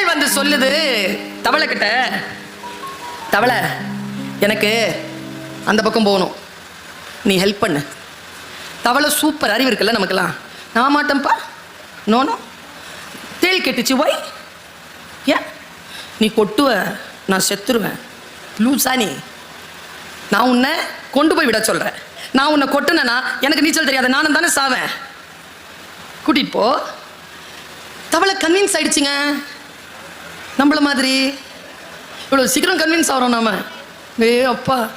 தேள் வந்து சொல்லுது தவளை கிட்ட. தவளை எனக்கு அந்த பக்கம் போகணும். நீ ஹெல்ப் பண்ணு. தவளை சூப்பர் அறிவு இருக்குல்ல நமக்கெல்லாம். நான் மாட்டேன்ப்பா. நோனோ தேள் கெட்டுச்சு ஒய் ஏன்? நீ கொட்டுவ நான் செத்துருவேன். லூசா நீ. நான் உன்னை கொண்டு போய் விட சொல்கிறேன் நான் உன்னை கொட்டுனேன்னா எனக்கு நீச்சல் தெரியாது. நானும் தானே சாவேன். கூட்டிட்டு போ. தவளை கன்வின்ஸ் ஆயிடுச்சுங்க. நம்மள மாதிரி. இவ்வளோ சீக்கிரம் கன்வின்ஸ் ஆகிறோம் நாம. ஏ அப்பா.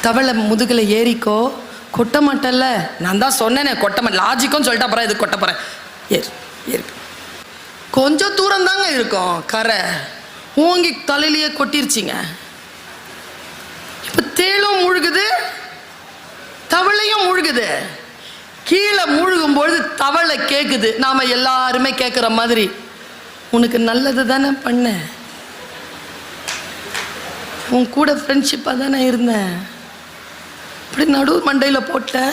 தவளை முதுகில் ஏறிக்கோ. கொட்ட மாட்டேல்ல. நான் தான் சொன்னேனே கொட்ட மாட்டேன். லாஜிக்கும் சொல்லிட்டு அப்புறம் இது கொட்ட போகிறேன் ஏறு ஏறு. கொஞ்சம் தூரம் தாங்க இருக்கும் கரை. ஓங்கி தலையிலேயே கொட்டிருச்சிங்க. இப்போ தேளும் முழுகுது தவளையும் முழுகுது. கீழே முழுகும் பொழுது தவளை கேட்குது நாம் எல்லாருமே கேட்குற மாதிரி. உனக்கு நல்லது தானே பண்ணேன் உன் கூட ஃப்ரெண்ட்ஷிப்பாக தானே இருந்தேன். இப்படி நடு மண்டையில் போட்ட.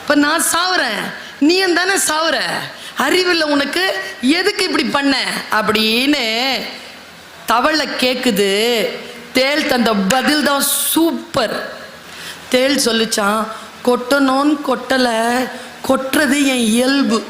இப்போ நான் சாவுறேன். நீ தானே சாவுற. அறிவில் உனக்கு எதுக்கு இப்படி பண்ண? அப்படின்னு தவளை கேட்குது தேள் தந்த பதில் தான் சூப்பர் தேள் சொல்லிச்சான் கொட்டணும்னு கொட்டலை. கொட்டுறது என் இயல்பு.